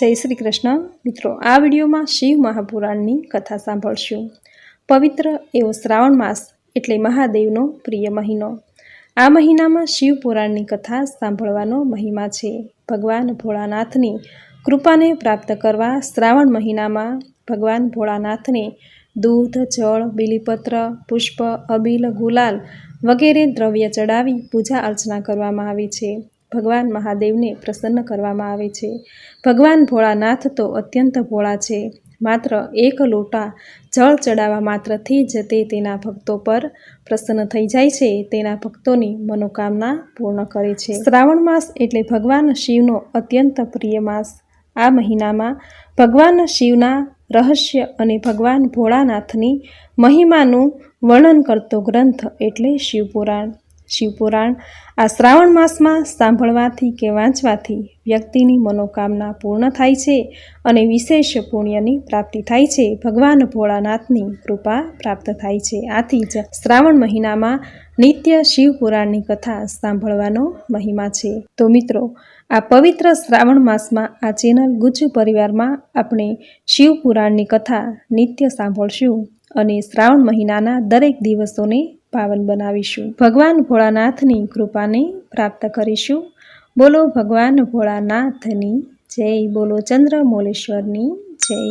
જય શ્રી કૃષ્ણ. મિત્રો, આ વિડીયોમાં શિવ મહાપુરાણની કથા સાંભળશું. પવિત્ર એવો શ્રાવણ માસ એટલે મહાદેવનો પ્રિય મહિનો. આ મહિનામાં શિવ પુરાણની કથા સાંભળવાનો મહિમા છે. ભગવાન ભોળાનાથની કૃપાને પ્રાપ્ત કરવા શ્રાવણ મહિનામાં ભગવાન ભોળાનાથને દૂધ, જળ, બીલીપત્ર, પુષ્પ, અબીલ, ગુલાલ વગેરે દ્રવ્ય ચડાવી પૂજા અર્ચના કરવામાં આવી છે. ભગવાન મહાદેવને પ્રસન્ન કરવામાં આવે છે. ભગવાન ભોળાનાથ તો અત્યંત ભોળા છે. માત્ર એક લોટા જળ ચડાવવા માત્રથી જ તે તેના ભક્તો પર પ્રસન્ન થઈ જાય છે. તેના ભક્તોની મનોકામના પૂર્ણ કરે છે. શ્રાવણ માસ એટલે ભગવાન શિવનો અત્યંત પ્રિય માસ. આ મહિનામાં ભગવાન શિવના રહસ્ય અને ભગવાન ભોળાનાથની મહિમાનું વર્ણન કરતો ગ્રંથ એટલે શિવપુરાણ. શિવપુરાણ આ શ્રાવણ માસમાં સાંભળવાથી કે વાંચવાથી વ્યક્તિની મનોકામના પૂર્ણ થાય છે અને વિશેષ પુણ્યની પ્રાપ્તિ થાય છે. ભગવાન ભોળાનાથની કૃપા પ્રાપ્ત થાય છે. આથી જ શ્રાવણ મહિનામાં નિત્ય શિવપુરાણની કથા સાંભળવાનો મહિમા છે. તો મિત્રો, આ પવિત્ર શ્રાવણ માસમાં આ ચેનલ ગુજ્જુ પરિવારમાં આપણે શિવપુરાણની કથા નિત્ય સાંભળશું અને શ્રાવણ મહિનાના દરેક દિવસોને પાવન બનાવીશું. ભગવાન ભોળાનાથની કૃપાને પ્રાપ્ત કરીશું. બોલો ભગવાન ભોળાનાથની જય. બોલો ચંદ્રમૌલેશ્વરની જય.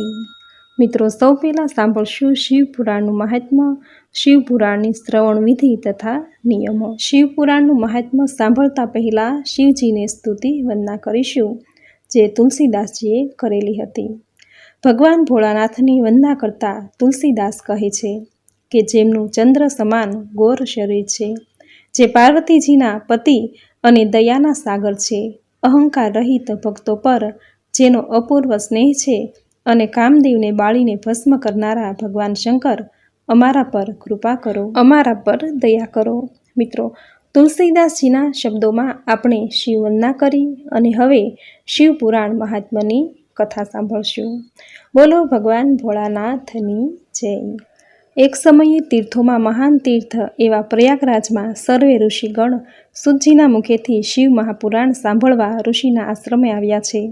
મિત્રો, સૌ પહેલાં સાંભળશું શિવપુરાણનું મહાત્મ્ય શિવપુરાણની શ્રવણ વિધિ તથા નિયમો. શિવપુરાણનું મહાત્મ્ય સાંભળતા પહેલાં શિવજીને સ્તુતિ વંદના કરીશું, જે તુલસીદાસજીએ કરેલી હતી. ભગવાન ભોળાનાથની વંદના કરતા તુલસીદાસ કહે છે કે જેમનું ચંદ્ર સમાન ગોર શરીર છે, જે પાર્વતીજીના પતિ અને દયાના સાગર છે. અહંકાર રહિત ભક્તો પર જેનો અપૂર્વ સ્નેહ છે અને કામદેવને બાળીને ભસ્મ કરનારા ભગવાન શંકર અમારા પર કૃપા કરો. અમારા પર દયા કરો. મિત્રો, તુલસીદાસજીના શબ્દોમાં આપણે શિવવંદના કરી અને હવે શિવપુરાણ મહાત્માની કથા સાંભળશું. બોલો ભગવાન ભોળાનાથની જય. એક સમયે તીર્થોમાં મહાન તીર્થ એવા પ્રયાગરાજમાં સર્વે ઋષિગણ સુજીના મુખેથી શિવ મહાપુરાણ સાંભળવા ઋષિના આશ્રમે આવ્યા છે.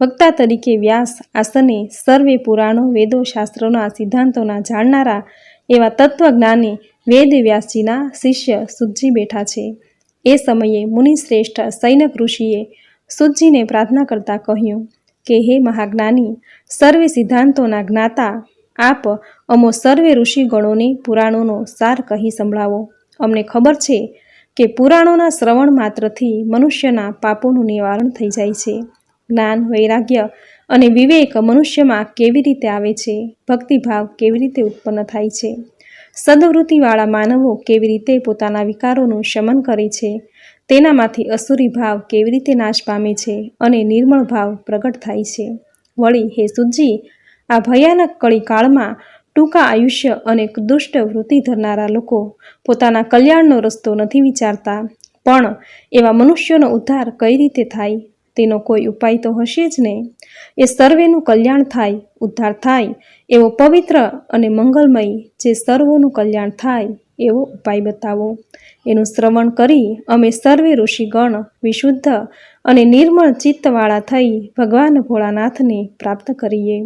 વક્તા તરીકે વ્યાસ આસને સર્વે પુરાણો, વેદો, શાસ્ત્રોના સિદ્ધાંતોના જાણનારા એવા તત્વજ્ઞાની વેદ વ્યાસજીના શિષ્ય સુજી બેઠા છે. એ સમયે મુનિશ્રેષ્ઠ સૈનક ઋષિએ સુજીને પ્રાર્થના કરતા કહ્યું કે, હે મહાજ્ઞાની, સર્વે સિદ્ધાંતોના જ્ઞાતા આપ અમો સર્વે ઋષિગણોને પુરાણોનો સાર કહી સંભળાવો. અમને ખબર છે કે પુરાણોના શ્રવણ માત્રથી મનુષ્યના પાપોનું નિવારણ થઈ જાય છે. જ્ઞાન, વૈરાગ્ય અને વિવેક મનુષ્યમાં કેવી રીતે આવે છે? ભક્તિભાવ કેવી રીતે ઉત્પન્ન થાય છે? સદવૃત્તિવાળા માનવો કેવી રીતે પોતાના વિકારોનું શમન કરે છે? તેનામાંથી અસુરી ભાવ કેવી રીતે નાશ પામે છે? અને નિર્મળ ભાવ પ્રગટ થાય છે? વળી હે સુજી આ ભયાનક કળી કાળમાં ટૂંકા આયુષ્ય અને દુષ્ટ વૃત્તિ ધરનારા લોકો પોતાના કલ્યાણનો રસ્તો નથી વિચારતા. પણ એવા મનુષ્યોનો ઉદ્ધાર કઈ રીતે થાય? તેનો કોઈ ઉપાય તો હશે જ નહીં. એ સર્વેનું કલ્યાણ થાય, ઉદ્ધાર થાય એવો પવિત્ર અને મંગલમય જે સર્વોનું કલ્યાણ થાય એવો ઉપાય બતાવો. એનું શ્રવણ કરી અમે સર્વે ઋષિગણ વિશુદ્ધ અને નિર્મળ ચિત્તવાળા થઈ ભગવાન ભોળાનાથને પ્રાપ્ત કરીએ.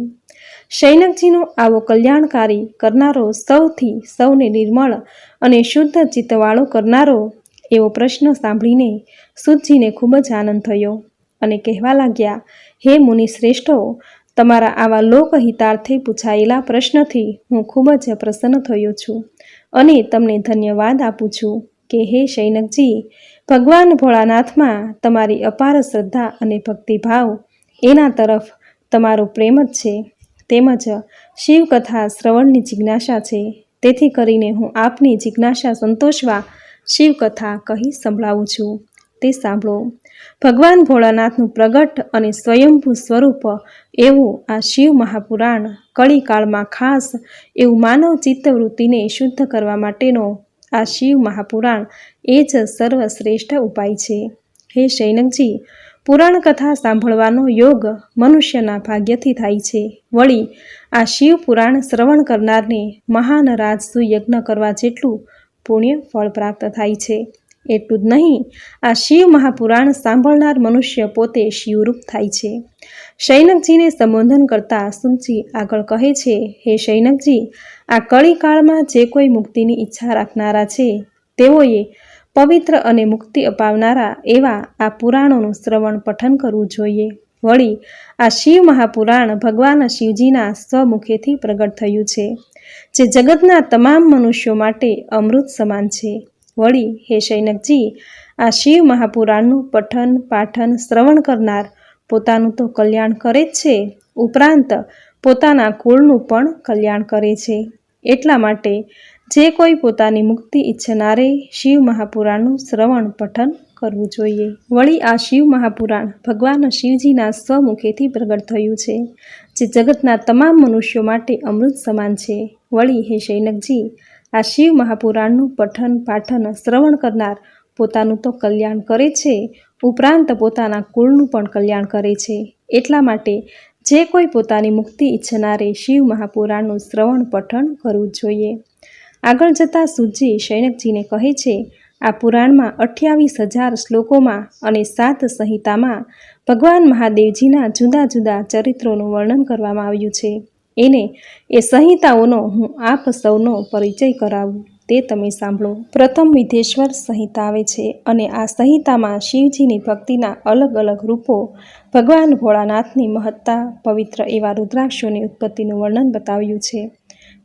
શૈનકજીનો આવો કલ્યાણકારી કરનારો સૌથી સૌને નિર્મળ અને શુદ્ધ ચિત્તવાળો કરનારો એવો પ્રશ્ન સાંભળીને સુજીને ખૂબ જ આનંદ થયો અને કહેવા લાગ્યા, હે મુનિ શ્રેષ્ઠો તમારા આવા લોકહિતાર્થે પૂછાયેલા પ્રશ્નથી હું ખૂબ જ પ્રસન્ન થયો છું. અને તમને ધન્યવાદ આપું છું કે હે શૈનકજી, ભગવાન ભોળાનાથમાં તમારી અપાર શ્રદ્ધા અને ભક્તિભાવ એના તરફ તમારો પ્રેમ જ છે. તેમજ શિવકથા શ્રવણની જિજ્ઞાસા છે. તેથી કરીને હું આપની જિજ્ઞાસા સંતોષવા શિવકથા કહી સંભળાવું છું. તે સાંભળો. ભગવાન ભોળાનાથનું પ્રગટ અને સ્વયંભૂ સ્વરૂપ એવું આ શિવ મહાપુરાણ કળીકાળમાં ખાસ એવું માનવ ચિત્તવૃત્તિને શુદ્ધ કરવા માટેનો આ શિવ મહાપુરાણ એ જ સર્વશ્રેષ્ઠ ઉપાય છે. હે શૈનકજી, પુરાણ કથા સાંભળવાનો યોગ મનુષ્યના ભાગ્યથી થાય છે. વળી આ શિવ પુરાણ શ્રવણ કરનારને મહાન રાજસુ યજ્ઞ કરવા જેટલું પુણ્ય ફળ પ્રાપ્ત થાય છે. એટલું જ નહીં, આ શિવ મહાપુરાણ સાંભળનાર મનુષ્ય પોતે શિવરૂપ થાય છે. શૈનકજીને સંબોધન કરતા સુનજી આગળ કહે છે, હે શૈનકજી, આ કળી કાળમાં જે કોઈ મુક્તિની ઈચ્છા રાખનારા છે, તેઓએ પવિત્ર અને મુક્તિ અપાવનારા એવા આ પુરાણોનું શ્રવણ પઠન કરવું જોઈએ. વળી, આ શિવ મહાપુરાણ ભગવાન શિવજીના સ્વમુખેથી પ્રગટ થયું છે, જે જગતના તમામ મનુષ્યો માટે અમૃત સમાન છે. વળી હે શૈનકજી, આ શિવ મહાપુરાણનું પઠન પાઠન શ્રવણ કરનાર પોતાનું તો કલ્યાણ કરે જ છે. ઉપરાંત પોતાના કુળનું પણ કલ્યાણ કરે છે. એટલા માટે જે કોઈ પોતાની મુક્તિ ઈચ્છનારે શિવ મહાપુરાણનું શ્રવણ પઠન કરવું જોઈએ. વળી આ શિવ મહાપુરાણ ભગવાન શિવજીના સ્વમુખેથી પ્રગટ થયું છે, જે જગતના તમામ મનુષ્યો માટે અમૃત સમાન છે. વળી હે શૈનકજી આ શિવ મહાપુરાણનું પઠન પાઠન શ્રવણ કરનાર પોતાનું તો કલ્યાણ કરે છે. ઉપરાંત પોતાના કુળનું પણ કલ્યાણ કરે છે. એટલા માટે જે કોઈ પોતાની મુક્તિ ઈચ્છનારે શિવ મહાપુરાણનું શ્રવણ પઠન કરવું જોઈએ. આગળ જતાં સુજી શૈનકજીને કહે છે, આ પુરાણમાં અઠ્યાવીસ હજાર શ્લોકોમાં અને સાત સંહિતામાં ભગવાન મહાદેવજીના જુદા જુદા ચરિત્રોનું વર્ણન કરવામાં આવ્યું છે. એને એ સંહિતાઓનો હું આપ સૌનો પરિચય કરાવું. તે તમે સાંભળો. પ્રથમ વિધેશ્વર સંહિતા આવે છે અને આ સંહિતામાં શિવજીની ભક્તિના અલગ અલગ રૂપો ભગવાન ભોળાનાથની મહત્તા, પવિત્ર એવા રુદ્રાક્ષોની ઉત્પત્તિનું વર્ણન બતાવ્યું છે.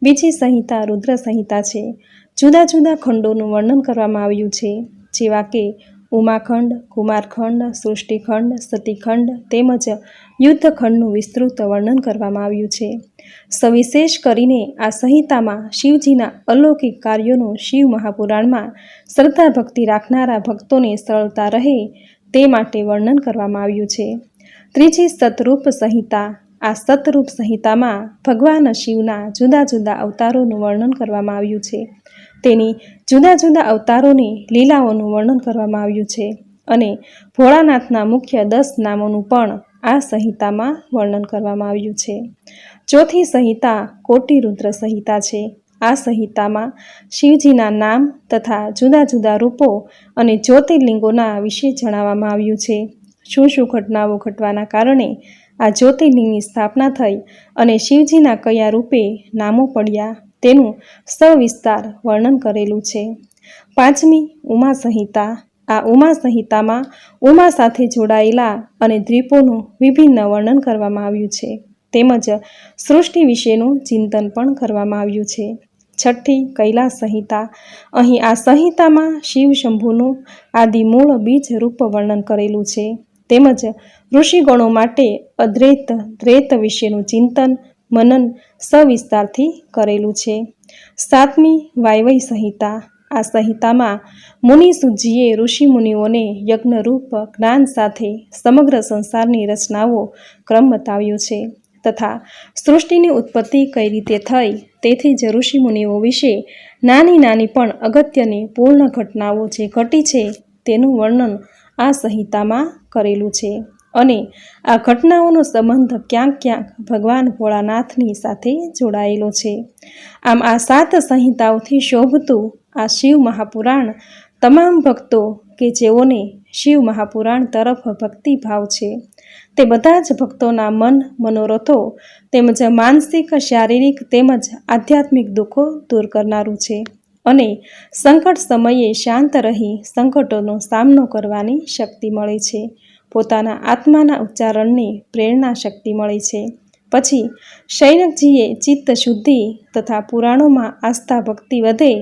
બીજી સંહિતા રુદ્ર સંહિતા છે. જુદા જુદા ખંડોનું વર્ણન કરવામાં આવ્યું છે. જેવા કે ઉમાખંડ, કુમારખંડ, સૃષ્ટિખંડ, સતીખંડ તેમજ યુદ્ધખંડનું વિસ્તૃત વર્ણન કરવામાં આવ્યું છે. સવિશેષ કરીને આ સંહિતામાં શિવજીના અલૌકિક કાર્યોનું શિવ મહાપુરાણમાં શ્રદ્ધા ભક્તિ રાખનારા ભક્તોને સરળતા રહે તે માટે વર્ણન કરવામાં આવ્યું છે. ત્રીજી સતરૂપ સંહિતા. આ સતરૂપ સંહિતામાં ભગવાન શિવના જુદા જુદા અવતારોનું વર્ણન કરવામાં આવ્યું છે. તેની જુદા જુદા અવતારોની લીલાઓનું વર્ણન કરવામાં આવ્યું છે અને ભોળાનાથના મુખ્ય દસ નામોનું પણ આ સંહિતામાં વર્ણન કરવામાં આવ્યું છે. ચોથી સંહિતા કોટી રુદ્ર સંહિતા છે. આ સંહિતામાં શિવજીના નામ તથા જુદા જુદા રૂપો અને જ્યોતિર્લિંગોના વિશે જણાવવામાં આવ્યું છે. શું શું ઘટનાઓ ઘટવાના કારણે આ જ્યોતિર્લિંગની સ્થાપના થઈ અને શિવજીના કયા રૂપે નામો પડ્યા તેનું સવિસ્તાર વર્ણન કરેલું છે. પાંચમી ઉમા સંહિતા આ ઉમા સંહિતામાં ઉમા સાથે જોડાયેલા અને દ્વીપોનું વિભિન્ન વર્ણન કરવામાં આવ્યું છે. તેમજ સૃષ્ટિ વિશેનું ચિંતન પણ કરવામાં આવ્યું છે. છઠ્ઠી કૈલાસ સંહિતા. અહીં આ સંહિતામાં શિવ શંભુનું આદિ મૂળ બીજ રૂપ વર્ણન કરેલું છે. તેમજ ઋષિગણો માટે અદ્વૈત દ્વૈત વિશેનું ચિંતન, મનન સવિસ્તારથી કરેલું છે. સાતમી વાયવય સંહિતા. આ સંહિતામાં મુનિસુજીએ ઋષિમુનિઓને યજ્ઞરૂપ જ્ઞાન સાથે સમગ્ર સંસારની રચનાઓ ક્રમ બતાવ્યો છે તથા સૃષ્ટિની ઉત્પત્તિ કઈ રીતે થઈ તેથી જ ઋષિમુનિઓ વિશે નાની નાની પણ અગત્યની પૂર્ણ ઘટનાઓ જે ઘટી છે તેનું વર્ણન આ સંહિતામાં કરેલું છે અને આ ઘટનાઓનો સંબંધ ક્યાંક ક્યાંક ભગવાન ભોળાનાથની સાથે જોડાયેલો છે. આમ આ સાત સંહિતાઓથી શોભતું આ શિવ મહાપુરાણ તમામ ભક્તો કે જેઓને શિવ મહાપુરાણ તરફ ભક્તિભાવ છે, તે બધા જ ભક્તોના મન મનોરથો તેમજ માનસિક, શારીરિક તેમજ આધ્યાત્મિક દુઃખો દૂર કરનારું છે અને સંકટ સમયે શાંત રહી સંકટોનો સામનો કરવાની શક્તિ મળે છે. પોતાના આત્માના ઉચ્ચારણની પ્રેરણા શક્તિ મળે છે. પછી શૈનકજીએ ચિત્ત શુદ્ધિ તથા પુરાણોમાં આસ્થા ભક્તિ વધે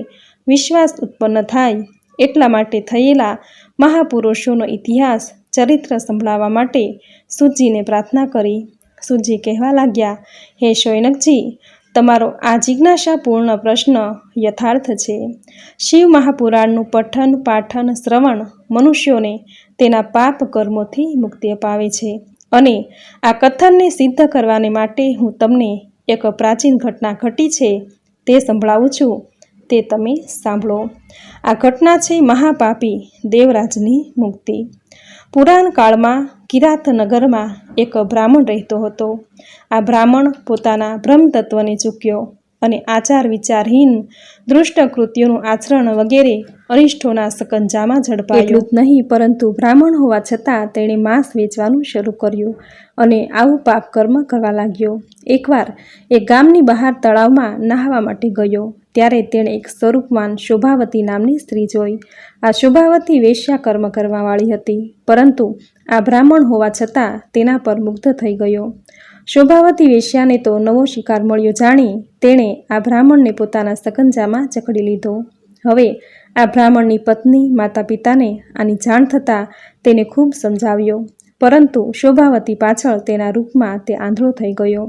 વિશ્વાસ ઉત્પન્ન થાય એટલા માટે થયેલા મહાપુરુષોનો ઇતિહાસ ચરિત્ર સંભળાવવા માટે સુજીને પ્રાર્થના કરી. સુજી કહેવા લાગ્યા, હે શોયનકજી, તમારો આ જિજ્ઞાસાપૂર્ણ પ્રશ્ન યથાર્થ છે. શિવ મહાપુરાણનું પઠન, પાઠન, શ્રવણ મનુષ્યોને તેના પાપ કર્મોથી મુક્તિ અપાવે છે અને આ કથનને સિદ્ધ કરવાને માટે હું તમને એક પ્રાચીન ઘટના ઘટી છે તે સંભળાવું છું. તે તમે સાંભળો. આ ઘટના છે મહાપાપી દેવરાજની મુક્તિ. પુરાણ કાળમાં કિરાત એક બ્રાહ્મણ રહેતો હતો. આ બ્રાહ્મણ પોતાના બ્રહ્મતત્વને ચૂક્યો અને આચાર વિચારહીન દૃષ્ટ કૃત્યોનું આચરણ વગેરે અરિષ્ઠોના સકંજામાં ઝડપાયું. નહીં, પરંતુ બ્રાહ્મણ હોવા છતાં તેણે માંસ વેચવાનું શરૂ કર્યું અને આવું પાપ કર્મ કરવા લાગ્યો. એકવાર એ ગામની બહાર તળાવમાં નહાવા માટે ગયો. ત્યારે તેણે એક સ્વરૂપમાન શોભાવતી નામની સ્ત્રી જોઈ. આ શોભાવતી વેશ્યા કર્મ કરવાવાળી હતી, પરંતુ આ બ્રાહ્મણ હોવા છતાં તેના પર મુગ્ધ થઈ ગયો. શોભાવતી વેશ્યાને તો નવો શિકાર મળ્યો જાણી તેણે આ બ્રાહ્મણને પોતાના સકંજામાં જકડી લીધો. હવે આ બ્રાહ્મણની પત્ની માતા પિતાને આની જાણ થતાં તેને ખૂબ સમજાવ્યો, પરંતુ શોભાવતી પાછળ તેના રૂપમાં તે આંધળો થઈ ગયો.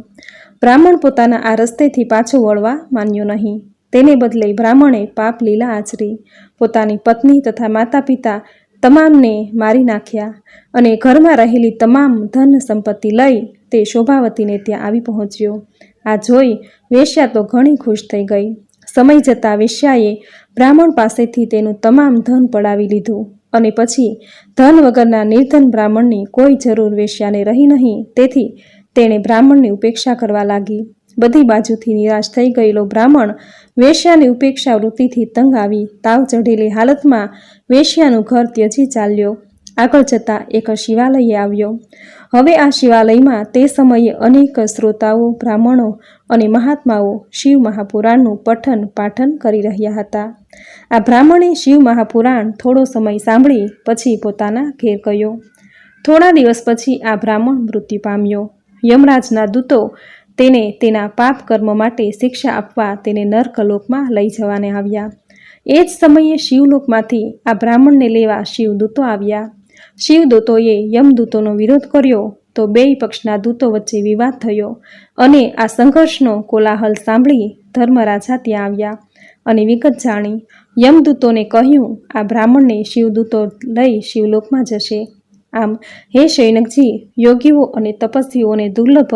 બ્રાહ્મણ પોતાના આ રસ્તેથી પાછો વળવા માન્યો નહીં. તેને બદલે બ્રાહ્મણે પાપ લીલા આચરી. પોતાની પત્ની તથા માતા પિતા તમામને મારી નાખ્યા અને ઘરમાં રહેલી તમામ ધન સંપત્તિ લઈ તે શોભાવતીને ત્યાં આવી પહોંચ્યો. આ જોઈ વેશ્યા તો ઘણી ખુશ થઈ ગઈ. સમય જતાં વેશ્યાએ બ્રાહ્મણ પાસેથી તેનું તમામ ધન પડાવી લીધું અને પછી ધન વગરના નિર્ધન બ્રાહ્મણની કોઈ જરૂર વેશ્યાને રહી નહીં. તેથી તેણે બ્રાહ્મણની ઉપેક્ષા કરવા લાગી. બધી બાજુથી નિરાશ થઈ ગયેલો બ્રાહ્મણ વેશ્યાની ઉપેક્ષા વૃત્તિથી તંગ આવી તાવ ચઢેલી હાલતમાં વેશ્યાનું ઘર ત્યજી ચાલ્યો. આગળ જતાં એક શિવાલયે આવ્યો. હવે આ શિવાલયમાં તે સમયે અનેક શ્રોતાઓ, બ્રાહ્મણો અને મહાત્માઓ શિવ મહાપુરાણનું પઠન પાઠન કરી રહ્યા હતા. આ બ્રાહ્મણે શિવ મહાપુરાણ થોડો સમય સાંભળી પછી પોતાના ઘેર ગયો. થોડા દિવસ પછી આ બ્રાહ્મણ મૃત્યુ પામ્યો. યમરાજના દૂતો તેને તેના પાપ કર્મ માટે શિક્ષા આપવા તેને નર્કલોકમાં લઈ જવાને આવ્યા. એ જ સમયે શિવલોકમાંથી આ બ્રાહ્મણને લેવા શિવદૂતો આવ્યા. શિવદૂતોએ યમદૂતોનો વિરોધ કર્યો તો બેય પક્ષના દૂતો વચ્ચે વિવાદ થયો અને આ સંઘર્ષનો કોલાહલ સાંભળી ધર્મરાજા ત્યાં આવ્યા અને વિગત જાણી. યમદૂતોને કહ્યું, આ બ્રાહ્મણને શિવદૂતો લઈ શિવલોકમાં જશે. આમ, હે શૈનકજી યોગીઓ અને તપસ્વીઓને દુર્લભ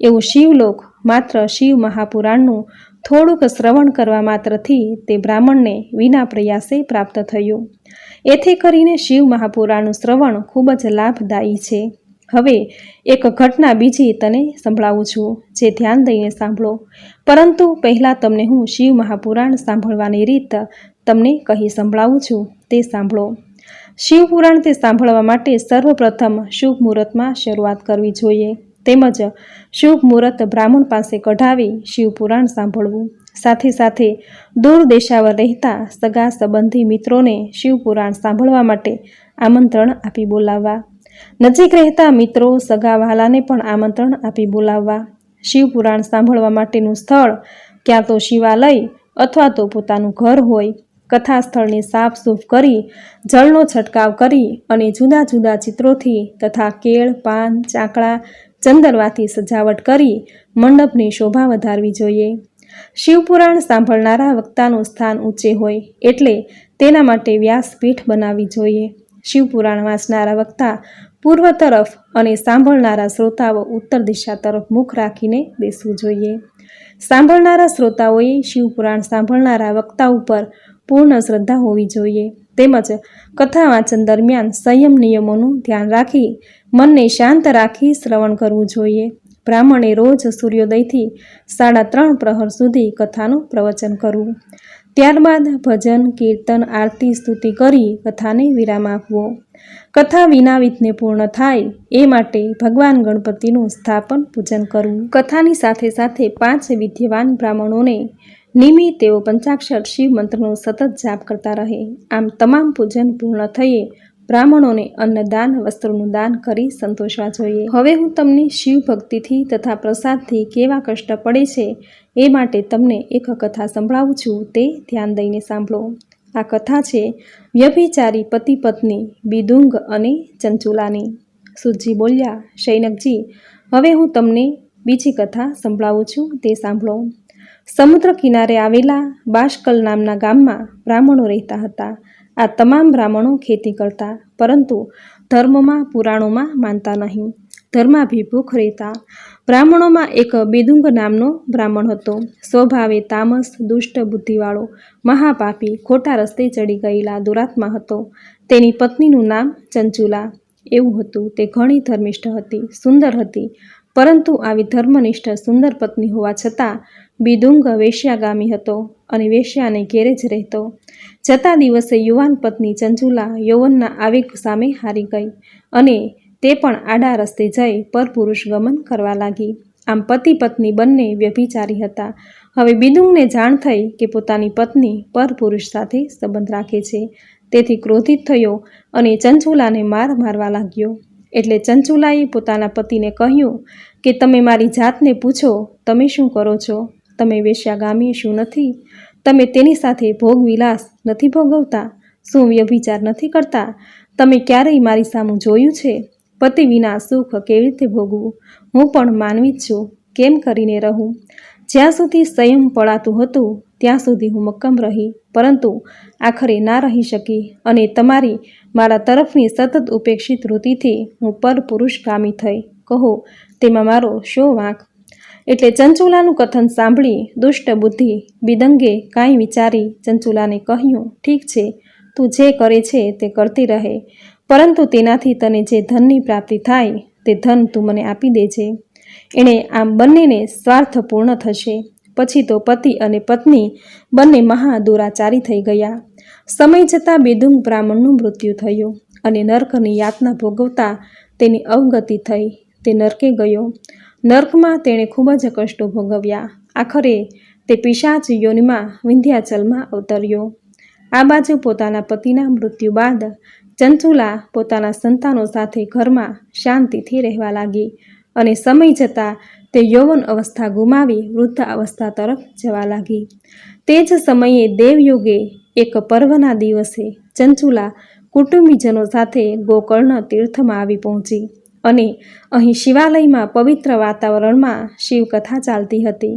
એવું શિવલોક માત્ર શિવ મહાપુરાણનું થોડુંક શ્રવણ કરવા માત્રથી તે બ્રાહ્મણને વિના પ્રયાસે પ્રાપ્ત થયું. એથી કરીને શિવ મહાપુરાણનું શ્રવણ ખૂબ જ લાભદાયી છે. હવે એક ઘટના બીજી તને સંભળાવું છું, જે ધ્યાન દઈને સાંભળો. પરંતુ પહેલાં તમને હું શિવ મહાપુરાણ સાંભળવાની રીત તમને કહી સંભળાવું છું, તે સાંભળો. શિવપુરાણ તે સાંભળવા માટે સર્વપ્રથમ શુભ મુહૂર્તમાં શરૂઆત કરવી જોઈએ. તેમજ શુભ મુહૂર્ત બ્રાહ્મણ પાસે કઢાવી શિવપુરાણ સાંભળવું. સાથે સાથે દૂર દેશાવર રહેતા સગા સંબંધી મિત્રોને શિવપુરાણ સાંભળવા માટે આમંત્રણ આપી બોલાવવા. નજીક રહેતા મિત્રો, સગા વહાલાને પણ આમંત્રણ આપી બોલાવવા. શિવપુરાણ સાંભળવા માટેનું સ્થળ, ક્યાં તો શિવાલય અથવા તો પોતાનું ઘર હોય. કથા સાફસૂફ સાફ સૂફ કરી, જળનો છંટકાવ કરી અને જુદા જુદા ચિત્રોથી તથા કેળ, પાન ચાકડા ચંદરવાથી સજાવટ કરી મંડપની શોભા વધારવી જોઈએ. શિવપુરાણ સાંભળનારા વક્તાનું સ્થાન ઊંચે હોય એટલે તેના માટે વ્યાસપીઠ બનાવવી જોઈએ. શિવપુરાણ વાંચનારા વક્તા પૂર્વ તરફ અને સાંભળનારા શ્રોતાઓ ઉત્તર દિશા તરફ મુખ રાખીને બેસવું જોઈએ. સાંભળનારા શ્રોતાઓએ શિવપુરાણ સાંભળનારા વક્તા ઉપર પૂર્ણ શ્રદ્ધા હોવી જોઈએ. તેમજ કથા વાંચન દરમિયાન સંયમ નિયમોનું ધ્યાન રાખી, મનને શાંત રાખી શ્રવણ કરવું જોઈએ. બ્રાહ્મણે રોજ સૂર્યોદયથી સાડા ત્રણ પ્રહર સુધી કથાનું પ્રવચન કરવું. ત્યારબાદ ભજન, કીર્તન, આરતી, સ્તુતિ કરી કથાને વિરામ આપવો. કથા વિના વિઘ્ને પૂર્ણ થાય એ માટે ભગવાન ગણપતિનું સ્થાપન પૂજન કરવું. કથાની સાથે સાથે પાંચ વિદ્યવાન બ્રાહ્મણોને નિમિત્ત તેઓ પંચાક્ષર શિવ મંત્રનો સતત જાપ કરતા રહે. આમ તમામ પૂજન પૂર્ણ થઈએ બ્રાહ્મણોને અન્નદાન, વસ્ત્રોનું દાન કરી સંતોષવા જોઈએ. હવે હું તમને શિવ ભક્તિથી તથા પ્રસાદથી કેવા કષ્ટ પડે છે એ માટે તમને એક કથા સંભળાવું છું તે ધ્યાન દઈને સાંભળો. આ કથા છે, વ્યભિચારી પતિ પત્ની, બિદુંગ અને ચંચુલાની. સુજી બોલ્યા, શૈનકજી, હવે હું તમને બીજી કથા સંભળાવું છું તે સાંભળો. સમુદ્ર કિનારે આવેલા બાષ્કલ નામના ગામમાં બ્રાહ્મણો રહેતા હતા. આ તમામ બ્રાહ્મણો ખેતી કરતા, પરંતુ ધર્મમાં, પુરાણોમાં માનતા નહીં. ધર્માભિભૂખ રહેતા. બ્રાહ્મણોમાં એક બેદુંગ નામનો બ્રાહ્મણ હતો. સ્વભાવે તામસ, દુષ્ટ બુદ્ધિવાળો, મહાપાપી, ખોટા રસ્તે ચડી ગયેલા દુરાત્મા હતો. તેની પત્નીનું નામ ચંચુલા. એવું હતું. તે ઘણી ધર્મિષ્ઠ હતી, સુંદર હતી, પરંતુ આવી ધર્મનિષ્ઠ, સુંદર પત્ની હોવા છતાં બિદુંગ વેશ્યાગામી હતો અને વેશ્યાને ઘેરે જ રહેતો. જતા દિવસે યુવાન પત્ની ચંચુલા યૌવનના આવેગ સામે હારી ગઈ અને તે પણ આડા રસ્તે જઈ પરપુરુષ ગમન કરવા લાગી. આમ પતિ પત્ની બંને વ્યભિચારી હતા. હવે બિદુંગને જાણ થઈ કે પોતાની પત્ની પરપુરુષ સાથે સંબંધ રાખે છે. તેથી ક્રોધિત થયો અને ચંચુલાને માર મારવા લાગ્યો. એટલે ચંચુલાએ પોતાના પતિને કહ્યું કે, તમે મારી જાતને પૂછો, તમે શું કરો છો? તમે વેશ્યાગામી શું નથી? તમે તેની સાથે ભોગ વિલાસ નથી ભોગવતા, શું વ્યભિચાર નથી કરતા? તમે ક્યારેય મારી સામું જોયું છે? પતિ વિના સુખ કેવી રીતે ભોગવું? હું પણ માનવી જ છું, કેમ કરીને રહું? જ્યાં સુધી સંયમ પડાતું હતું, ત્યાં સુધી હું મક્કમ રહી, પરંતુ આખરે ના રહી શકી અને તમારી મારા તરફની સતત ઉપેક્ષિત વૃત્તિથી હું પર પુરુષગામી થઈ. કહો, તેમાં મારો શો વાંક? એટલે ચંચુલાનું કથન સાંભળી દુષ્ટ બુદ્ધિ બિદંગે કાંઈ વિચારી ચંચુલાને કહ્યું, ઠીક છે, તું જે કરે છે તે કરતી રહે. પરંતુ તેનાથી તને જે ધનની પ્રાપ્તિ થાય, તે ધન તું મને આપી દેજે. એણે આમ બંનેને સ્વાર્થપૂર્ણ થશે. પછી તો પતિ અને પત્ની બંને મહાદુરાચારી થઈ ગયા. સમય જતાં બેદુંગ બ્રાહ્મણનું મૃત્યુ થયું અને નર્કની યાતના ભોગવતા તેની અવગતિ થઈ. તે નરકે ગયો. નર્કમાં તેણે ખૂબ જ કષ્ટો ભોગવ્યા. આખરે તે પિશાચ યોનિમાં વિંધ્યાચલમાં અવતર્યો. આ બાજુ પોતાના પતિના મૃત્યુ બાદ ચંચુલા પોતાના સંતાનો સાથે ઘરમાં શાંતિથી રહેવા લાગી અને સમય જતાં તે યૌવન અવસ્થા ગુમાવી વૃદ્ધ અવસ્થા તરફ જવા લાગી. તે જ સમયે દેવયોગે એક પર્વના દિવસે ચંચુલા કુટુંબીજનો સાથે ગોકર્ણ તીર્થમાં આવી પહોંચી. અને અહીં શિવાલયમાં પવિત્ર વાતાવરણમાં શિવકથા ચાલતી હતી.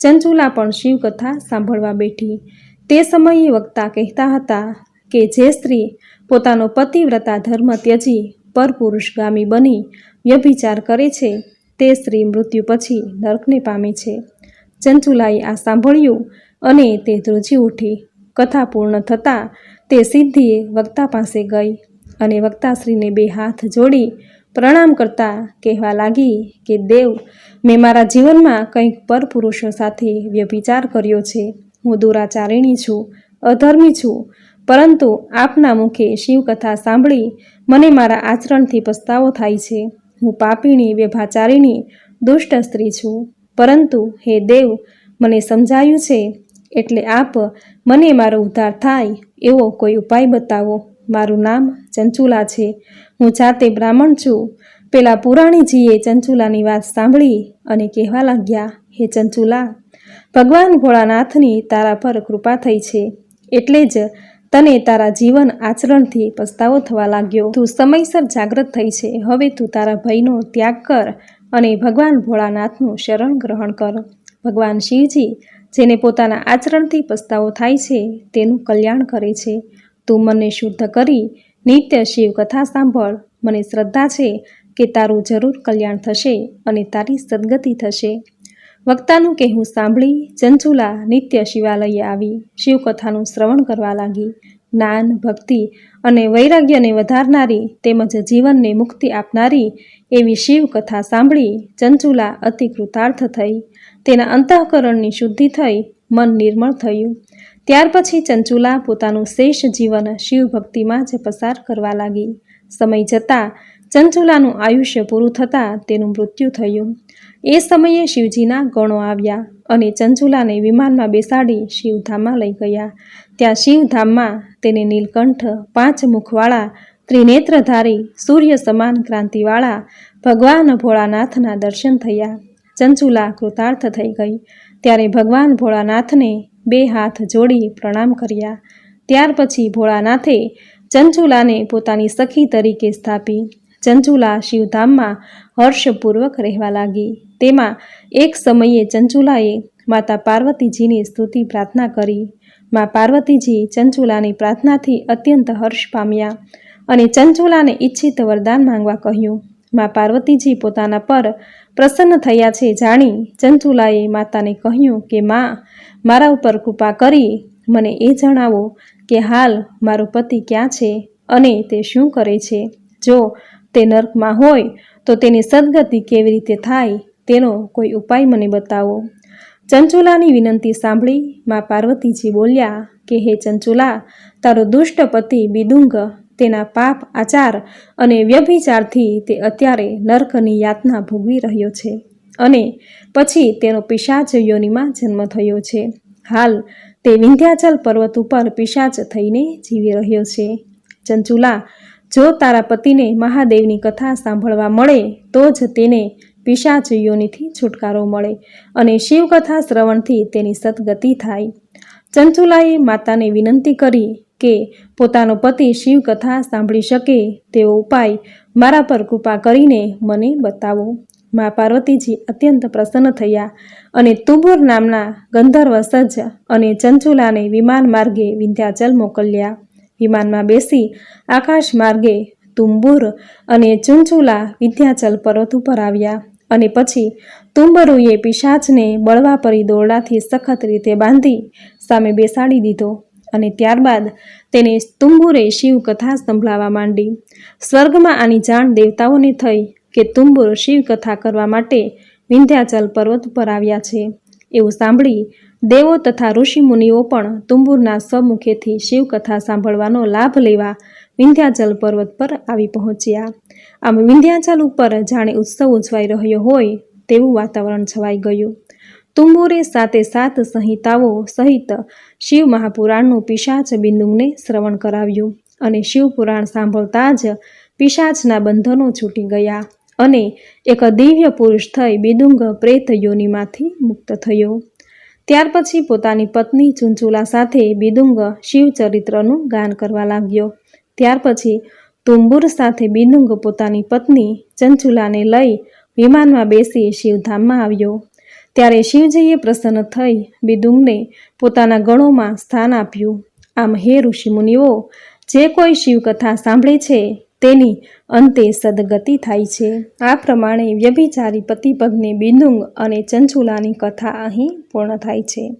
ચંચુલા પણ શિવકથા સાંભળવા બેઠી. તે સમયે વક્તા કહેતા હતા કે જે સ્ત્રી પોતાનો પતિવ્રતા ધર્મ ત્યજી, પરપુરુષગામી બની, વ્યભિચાર કરે છે, તે સ્ત્રી મૃત્યુ પછી નર્કને પામે છે. ચંચુલાએ આ સાંભળ્યું અને તે ધ્રુજી ઉઠી. કથા પૂર્ણ થતાં તે સિદ્ધિએ વક્તા પાસે ગઈ અને વક્તાશ્રીને બે હાથ જોડી પ્રણામ કરતા કહેવા લાગી કે, દેવ, મેં મારા જીવનમાં કંઈક પરપુરુષો સાથે વ્યભિચાર કર્યો છે. હું દુરાચારિણી છું, અધર્મી છું, પરંતુ આપના મુખે શિવકથા સાંભળી મને મારા આચરણથી પસ્તાવો થાય છે. હું પાપીણી, વ્યભાચારીણી, દુષ્ટ સ્ત્રી છું. પરંતુ હે દેવ, મને સમજાયું છે, એટલે આપ મને મારો ઉદ્ધાર થાય એવો કોઈ ઉપાય બતાવો. મારું નામ ચંચુલા છે. હું જાતે બ્રાહ્મણ છું. પેલા પુરાણીજીએ ચંચુલાની વાત સાંભળી અને કહેવા લાગ્યા, હે ચંચુલા, ભગવાન ભોળાનાથની તારા પર કૃપા થઈ છે. એટલે જ તને તારા જીવન આચરણથી પસ્તાવો થવા લાગ્યો. તું સમયસર જાગૃત થઈ છે. હવે તું તારા ભયનો ત્યાગ કર અને ભગવાન ભોળાનાથનું શરણ ગ્રહણ કર. ભગવાન શિવજી, જેને પોતાના આચરણથી પસ્તાવો થાય છે, તેનું કલ્યાણ કરે છે. તું મને શુદ્ધ કરી નિત્ય શિવ કથા સાંભળ. મને શ્રદ્ધા છે કે તારું જરૂર કલ્યાણ થશે અને તારી સદગતિ થશે. વક્તાનું કહેવું સાંભળી ચંચુલા નિત્ય શિવાલયે આવી. શિવકથાનું શ્રવણ કરવા લાગી. જ્ઞાન, ભક્તિ અને વૈરાગ્યને વધારનારી તેમજ જીવનને મુક્તિ આપનારી એવી શિવકથા સાંભળી ચંચુલા અતિ કૃતાર્થ થઈ. તેના અંતઃકરણની શુદ્ધિ થઈ, મન નિર્મળ થયું. ત્યાર પછી ચંચુલા પોતાનું શેષ જીવન શિવ ભક્તિમાં જ પસાર કરવા લાગી. સમય જતાં ચંચુલાનું આયુષ્ય પૂરું થતાં તેનું મૃત્યુ થયું. એ સમયે શિવજીના ગણો આવ્યા અને ચંચુલાને વિમાનમાં બેસાડી શિવધામમાં લઈ ગયા. ત્યાં શિવધામમાં તેને નીલકંઠ, પાંચ મુખવાળા, ત્રિનેત્રધારી, સૂર્ય સમાન ક્રાંતિવાળા, ભગવાન ભોળાનાથના દર્શન થયા. ચંચુલા કૃતાર્થ થઈ ગઈ. ત્યારે ભગવાન ભોળાનાથને બે હાથ જોડી પ્રણામ કર્યા. ત્યાર પછી ભોળાનાથે ચંચુલાને પોતાની સખી તરીકે સ્થાપી. ચંચુલા શિવધામમાં હર્ષપૂર્વક રહેવા લાગી. તેમાં એક સમયે ચંચુલાએ માતા પાર્વતીજીની સ્તુતિ પ્રાર્થના કરી. મા પાર્વતીજી ચંચુલાની પ્રાર્થનાથી અત્યંત હર્ષ પામ્યા અને ચંચુલાને ઈચ્છિત વરદાન માંગવા કહ્યું. મા પાર્વતીજી પોતાના પર પ્રસન્ન થયા છે જાણી ચંચુલાએ માતાને કહ્યું કે, મા, મારા ઉપર કૃપા કરી, મને એ જણાવો કે હાલ મારો પતિ ક્યાં છે અને તે શું કરે છે. જો તે નર્કમાં હોય, તો તેની સદગતિ કેવી રીતે થાય, તેનો કોઈ ઉપાય મને બતાવો. ચંચુલાની વિનંતી સાંભળી મા પાર્વતીજી બોલ્યા કે, હે ચંચુલા તારો દુષ્ટ પતિ બિદુંગ તેના પાપ આચાર અને વ્યભિચારથી તે અત્યારે નર્કની યાતના ભોગવી રહ્યો છે અને પછી તેનો પિશાચ યોનિમાં જન્મ થયો છે. હાલ તે વિંધ્યાચલ પર્વત ઉપર પિશાચ થઈને જીવી રહ્યો છે. ચંચુલા, જો તારા પતિને મહાદેવની કથા સાંભળવા મળે, તો જ તેને પિશાચ યોનિથી છુટકારો મળે અને શિવકથા શ્રવણથી તેની સદગતિ થાય. ચંચુલાએ માતાને વિનંતી કરી કે પોતાનો પતિ શિવકથા સાંભળી શકે તેવો ઉપાય મારા પર કૃપા કરીને મને બતાવો. મા પાર્વતીજી અત્યંત પ્રસન્ન થયા અને તુબુર નામના ગંધર્વ સજ્જ અને ચંચુલાને વિમાન માર્ગે વિંધ્યાચલ મોકલ્યા. વિમાનમાં બેસી આકાશ માર્ગે તુંબુર અને ચુંચુલા વિંધ્યાચલ પર્વત ઉપર આવ્યા અને પછી તુંબરુએ પિશાચને બળવા પરી દોરડાથી સખત રીતે બાંધી સામે બેસાડી દીધો. અને ત્યારબાદ તેને તુંબુરે શિવકથા સંભળાવવા સંભળાવા માંડી. સ્વર્ગમાં આની જાણ દેવતાઓને થઈ કે તુંબુર શિવકથા કરવા માટે વિંધ્યાચલ પર્વત પર આવ્યા છે. એવું સાંભળી દેવો તથા ઋષિમુનિઓ પણ તુંબુરના સ્વમુખેથી શિવકથા સાંભળવાનો લાભ લેવા વિંધ્યાચલ પર્વત પર આવી પહોંચ્યા. આમ વિંધ્યાચલ ઉપર જાણે ઉત્સવ ઉજવાઈ રહ્યો હોય તેવું વાતાવરણ છવાઈ ગયું. તુંબુરે સાતે સાત સંહિતાઓ સહિત શિવ મહાપુરાણનું પિશાચ બિંદુને શ્રવણ કરાવ્યું અને શિવપુરાણ સાંભળતા જ પિશાચના બંધનો છૂટી ગયા અને એક દિવ્ય પુરુષ થઈ બિદુંગ પ્રેત યોનિમાંથી મુક્ત થયો. ત્યાર પછી પોતાની પત્ની ચુંચુલા સાથે બિદુંગ શિવચરિત્રનું ગાન કરવા લાગ્યો. ત્યાર પછી તુંબુર સાથે બિદુંગ પોતાની પત્ની ચંચુલાને લઈ વિમાનમાં બેસી શિવધામમાં આવ્યો. ત્યારે શિવજીએ પ્રસન્ન થઈ બિદુંગને પોતાના ગણોમાં સ્થાન આપ્યું. આમ હે ઋષિમુનિઓ, જે કોઈ શિવકથા સાંભળે છે, તેની અંતે સદગતિ થાય છે. આ પ્રમાણે વ્યભિચારી પતિપગને બિંદુંગ અને ચંચુલાની કથા અહીં પૂર્ણ થાય છે.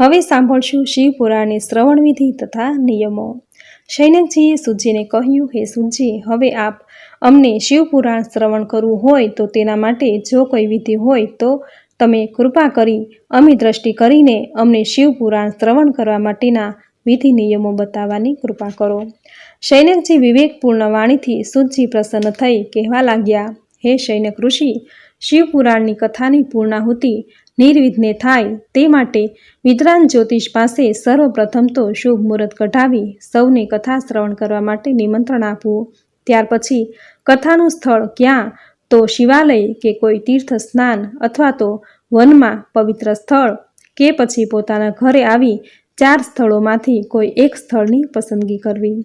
હવે સાંભળશું શિવપુરાણની શ્રવણ વિધિ તથા નિયમો. શૈનકજીએ સૂજીને કહ્યું, હે સૂજી, હવે આપ અમને શિવપુરાણ શ્રવણ કરવું હોય તો તેના માટે જો કોઈ વિધિ હોય તો તમે કૃપા કરી અમી દ્રષ્ટિ કરીને અમને શિવપુરાણ શ્રવણ કરવા માટેના વિધિ નિયમો બતાવવાની કૃપા કરો. સૈનિકજી વિવેકપૂર્ણ વાણીથી સુજી પ્રસન્ન થઈ કહેવા લાગ્યા, હે સૈનિક ઋષિ, શિવપુરાણની કથાની પૂર્ણાહુતિ નિર્વિઘ્ને થાય તે માટે વિદ્રાન જ્યોતિષ પાસે સર્વપ્રથમ તો શુભ મુહૂર્ત કઢાવી સૌને કથા શ્રવણ કરવા માટે નિમંત્રણ આપવું. ત્યાર પછી કથાનું સ્થળ ક્યાં તો શિવાલય કે કોઈ તીર્થ સ્નાન અથવા તો વનમાં પવિત્ર સ્થળ કે પછી પોતાના ઘરે આવી ચાર સ્થળોમાંથી કોઈ એક સ્થળની પસંદગી કરવી.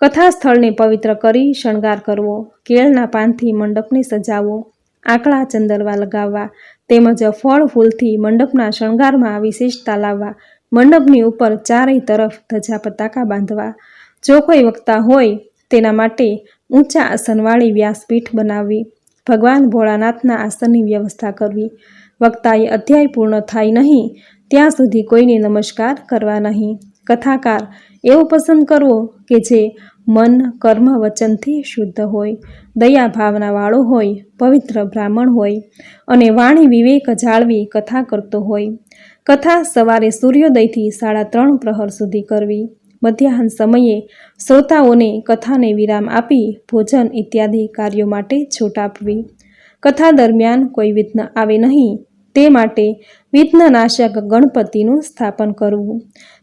કથા સ્થળને પવિત્ર કરી શણગાર કરવો, કેળના પાનથી મંડપને સજાવવો આંકડા ચંદરવા લગાવવા, તેમજ ફળ ફૂલથી મંડપના શણગારમાં વિશેષતા લાવવા, મંડપની ઉપર ચારેય તરફ ધજા પતાકા બાંધવા. જો કોઈ વક્તા હોય તેના માટે ઊંચા આસનવાળી વ્યાસપીઠ બનાવવી. ભગવાન ભોળાનાથના આસનની વ્યવસ્થા કરવી. વક્તાએ અધ્યાય પૂર્ણ થાય નહીં, ત્યાં સુધી કોઈને નમસ્કાર કરવા નહીં. કથાકાર, એવો પસંદ કરવો કે જે મન કર્મ વચનથી શુદ્ધ હોય. દયા ભાવનાવાળો હોય, પવિત્ર બ્રાહ્મણ હોય અને વાણી વિવેક જાળવી કથા કરતો હોય. કથા સવારે સૂર્યોદયથી સાડા ત્રણ પ્રહર સુધી કરવી. મધ્યાહન સમયે શ્રોતાઓને કથાને વિરામ આપી ભોજન ઇત્યાદિ કાર્યો માટે છૂટ આપવી. કથા દરમિયાન કોઈ વિઘ્ન આવે નહીં. તે માટે વિઘ્નનાશક ગણપતિનું સ્થાપન કરવું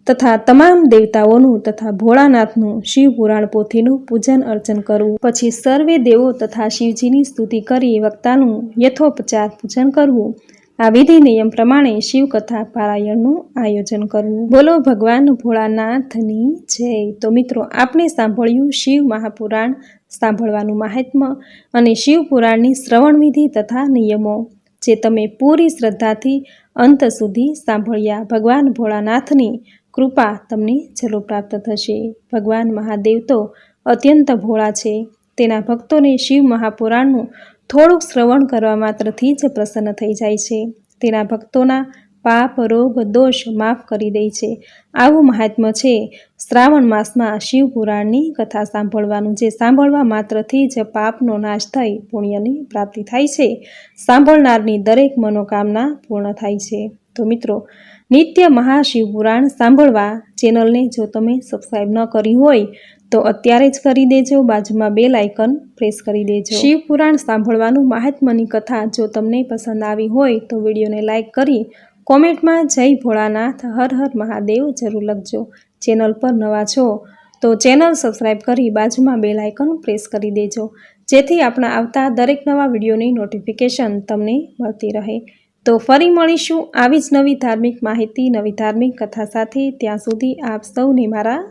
તથા તમામ દેવતાઓનું તથા ભોળાનાથનું શિવપુરાણ પોથીનું પૂજન અર્ચન કરવું. પછી સર્વે દેવો તથા શિવજીની સ્તુતિ કરી વક્તાનું યથોપચાર પૂજન કરવું. આ વિધિ નિયમ પ્રમાણે શિવકથા પારાયણનું આયોજન કરવું. બોલો ભગવાન ભોળાનાથની જય. તો મિત્રો, આપણે સાંભળ્યું શિવ મહાપુરાણ સાંભળવાનું મહાત્મ્ય અને શિવપુરાણની શ્રવણ વિધિ તથા નિયમો, જે તમે પૂરી શ્રદ્ધાથી અંત સુધી સાંભળ્યા. ભગવાન ભોળાનાથની કૃપા તમને જરૂર પ્રાપ્ત થશે. ભગવાન મહાદેવ તો અત્યંત ભોળા છે. તેના ભક્તોને શિવ મહાપુરાણનું થોડુંક શ્રવણ કરવા માત્રથી જ પ્રસન્ન થઈ જાય છે. તેના ભક્તોના પાપ, રોગ, દોષ માફ કરી દે છે. આવું મહાત્મ્ય છે. શ્રાવણ માસમાં શિવપુરાણની કથા સાંભળવાનું, જે સાંભળવા માત્રથી જ પાપનો નાશ થઈ પુણ્યની પ્રાપ્તિ થાય છે. સાંભળનારની દરેક મનોકામના પૂર્ણ થાય છે. તો મિત્રો, નિત્ય મહાશિવપુરાણ સાંભળવા ચેનલને જો તમે સબસ્ક્રાઈબ ન કરી હોય તો અત્યારે જ કરી દેજો, બાજુમાં બે લાયકન પ્રેસ કરી દેજો. શિવ પુરાણ સાંભળવાનું મહાત્માની કથા જો તમને પસંદ આવી હોય તો વિડીયોને લાઇક કરી કોમેન્ટમાં જય ભોળાનાથ, હર હર મહાદેવ જરૂર લખજો. ચેનલ પર નવા છો તો ચેનલ સબસ્ક્રાઈબ કરી બાજુમાં બે લાયકન પ્રેસ કરી દેજો. જેથી આપણા આવતા દરેક નવા વિડીયોની નોટિફિકેશન તમને મળતી રહે. તો ફરી મળીશું આવી જ નવી ધાર્મિક માહિતી, નવી ધાર્મિક કથા સાથે. ત્યાં સુધી આપ સૌને મારા